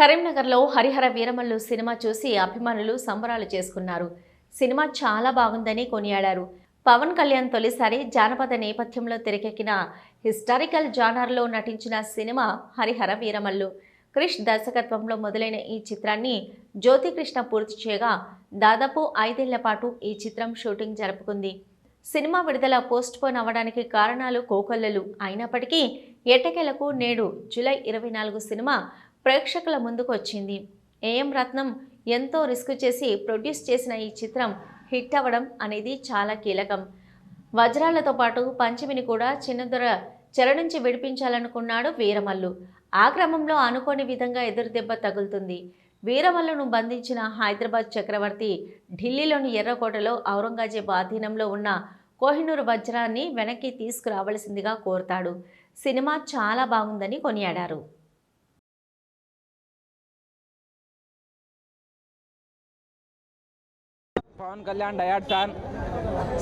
కరీంనగర్లో హరిహర వీరమల్లు సినిమా చూసి అభిమానులు సంబరాలు చేసుకున్నారు. సినిమా చాలా బాగుందని కొనియాడారు. పవన్ కళ్యాణ్ తొలిసారి జానపద నేపథ్యంలో తెరకెక్కిన హిస్టారికల్ జానర్లో నటించిన సినిమా హరిహర వీరమల్లు. క్రిష్ దర్శకత్వంలో మొదలైన ఈ చిత్రాన్ని జ్యోతికృష్ణ పూర్తి చేయగా దాదాపు ఐదేళ్ళ పాటు ఈ చిత్రం షూటింగ్ జరుపుకుంది. సినిమా విడుదల పోస్ట్ పోన్ అవ్వడానికి కారణాలు కోకొల్లలు అయినప్పటికీ ఎట్టకేలకు నేడు జూలై ఇరవై నాలుగు సినిమా ప్రేక్షకుల ముందుకు వచ్చింది ఏఎం రత్నం ఎంతో రిస్క్ చేసి ప్రొడ్యూస్ చేసిన ఈ చిత్రం హిట్ అవ్వడం అనేది చాలా కీలకం. వజ్రాలతో పాటు పంచమిని కూడా చిన్నదొర చెర నుంచి విడిపించాలనుకున్నాడు వీరమల్లు. ఆ క్రమంలో అనుకోని విధంగా ఎదురుదెబ్బ తగులుతుంది. వీరమల్లును బంధించిన హైదరాబాద్ చక్రవర్తి ఢిల్లీలోని ఎర్రకోటలో ఔరంగజేబ్ ఆధీనంలో ఉన్న కోహినూరు వజ్రాన్ని వెనక్కి తీసుకురావలసిందిగా కోరుతాడు. సినిమా చాలా బాగుందని కొనియాడారు. పవన్ కళ్యాణ్ డయాడ్ ఫ్యాన్.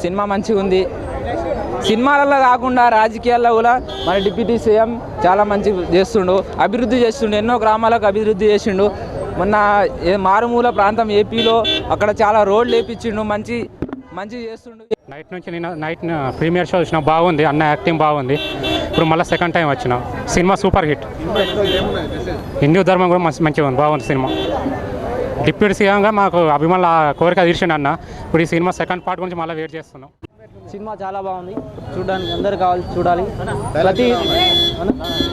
సినిమా మంచిగా ఉంది. సినిమాలలో కాకుండా రాజకీయాల్లో కూడా మన డిప్యూటీ సీఎం చాలా మంచి చేస్తుండు. అభివృద్ధి చేస్తుండు. ఎన్నో గ్రామాలకు అభివృద్ధి చేసిండు. మొన్న మారుమూల ప్రాంతం ఏపీలో అక్కడ చాలా రోడ్లు వేపించిండు. మంచి మంచి చేస్తుండు. నైట్ నుంచి నేను నైట్ ప్రీమియర్ షో వచ్చిన బాగుంది. అన్న యాక్టింగ్ బాగుంది. ఇప్పుడు మళ్ళీ సెకండ్ టైం వచ్చిన. Cinema super hit. హిందూ ధర్మం కూడా మంచి మంచిగా ఉంది. బాగుంది సినిమా. డిప్యూటీ సీఎంగా మాకు అభిమానుల కోరిక తీర్చండి అన్న. ఇప్పుడు ఈ సినిమా సెకండ్ పార్ట్ గురించి మళ్ళీ వెయిట్ చేస్తున్నాం. సినిమా చాలా బాగుంది. చూడడానికి అందరు కావాలి చూడాలి. ప్రతి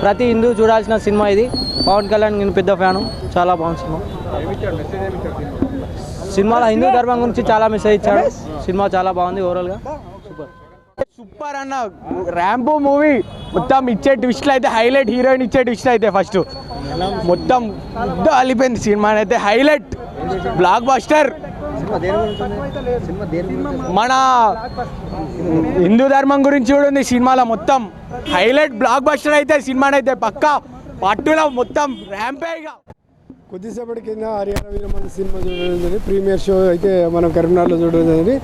ప్రతి హిందూ చూడాల్సిన సినిమా ఇది. పవన్ కళ్యాణ్ నేను పెద్ద ఫ్యాను. చాలా బాగుంది సినిమా. సినిమాలో హిందూ ధర్మం గురించి చాలా మెసేజ్ ఇచ్చాడు. సినిమా చాలా బాగుంది ఓవరాల్గా సూపర్ సూపర్ అన్న. ర్యాంబో మూవీ మొత్తం ఇచ్చే ట్విస్ట్లు అయితే హైలైట్ హీరోయిన్ ఇచ్చే ట్విస్ట్ అయితే ఫస్ట్ మొత్తం అలిపోయింది సినిమా అయితే హైలైట్. బ్లాక్ బస్టర్ మన హిందూ ధర్మం గురించి కూడా ఉంది సినిమాలో మొత్తం. హైలైట్ బ్లాక్ బస్టర్ అయితే సినిమానైతే పక్కా పట్టులో మొత్తం ర్యాంపేగా కొద్దిసేపటి కింద హరిహర వీరమల్లి సినిమా చూడడం జరిగింది. ప్రీమియర్ షో అయితే మనం కరీంనగర్లో చూడడం జరిగింది.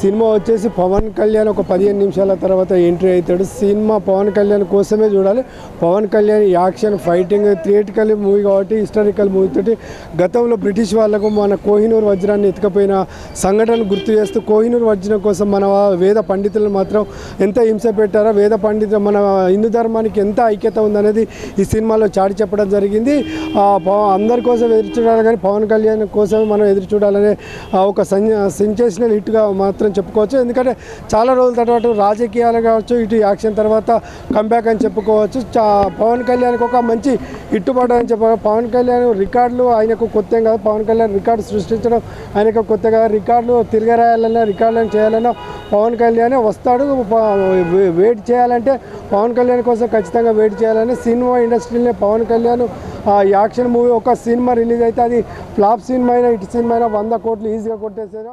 సినిమా వచ్చేసి పవన్ కళ్యాణ్ ఒక పదిహేను నిమిషాల తర్వాత ఎంట్రీ అవుతాడు. సినిమా పవన్ కళ్యాణ్ కోసమే చూడాలి. Pavan Kalyan action fighting theatrical movie కాబట్టి హిస్టారికల్ మూవీ తోటి గతంలో బ్రిటిష్ వాళ్ళకు మన కోహినూర్ వజ్రాన్ని ఎత్తుకపోయిన సంఘటనలు గుర్తు చేస్తూ కోహినూర్ వజ్రం కోసం మన వేద పండితులను మాత్రం ఎంత హింస పెట్టారో వేద పండితులు మన హిందూ ధర్మానికి ఎంత ఐక్యత ఉందనేది ఈ సినిమాలో చాటి చెప్పడం జరిగింది. అందరి కోసం ఎదురు చూడాలి కానీ పవన్ కళ్యాణ్ కోసమే మనం ఎదురు చూడాలనే ఒక సెన్సేషనల్ హిట్గా మాత్రం చెప్పుకోవచ్చు. ఎందుకంటే చాలా రోజుల తర్వాత రాజకీయాలు కావచ్చు ఇటు యాక్షన్ తర్వాత కంబ్యాక్ అని చెప్పుకోవచ్చు. చా పవన్ కళ్యాణ్కి ఒక మంచి ఇట్టుబాటు అని చెప్పాలి పవన్ కళ్యాణ్ రికార్డులు ఆయనకు కొత్త ఏం కాదు పవన్ కళ్యాణ్ రికార్డు సృష్టించడం ఆయనకు కొత్త కాదు. రికార్డులు తిరగరాయాలన్నా రికార్డులను చేయాలన్నా పవన్ కళ్యాణ్ వస్తాడు. వెయిట్ చేయాలంటే పవన్ కళ్యాణ్ కోసం ఖచ్చితంగా వెయిట్ చేయాలని సినిమా ఇండస్ట్రీలో పవన్ కళ్యాణ్ ఆ యాక్షన్ మూవీ ఒక సినిమా రిలీజ్ అయితే అది ఫ్లాప్ సినిమా అయినా ఇటు సినిమా అయినా వంద కోట్లు ఈజీగా కొట్టేసారు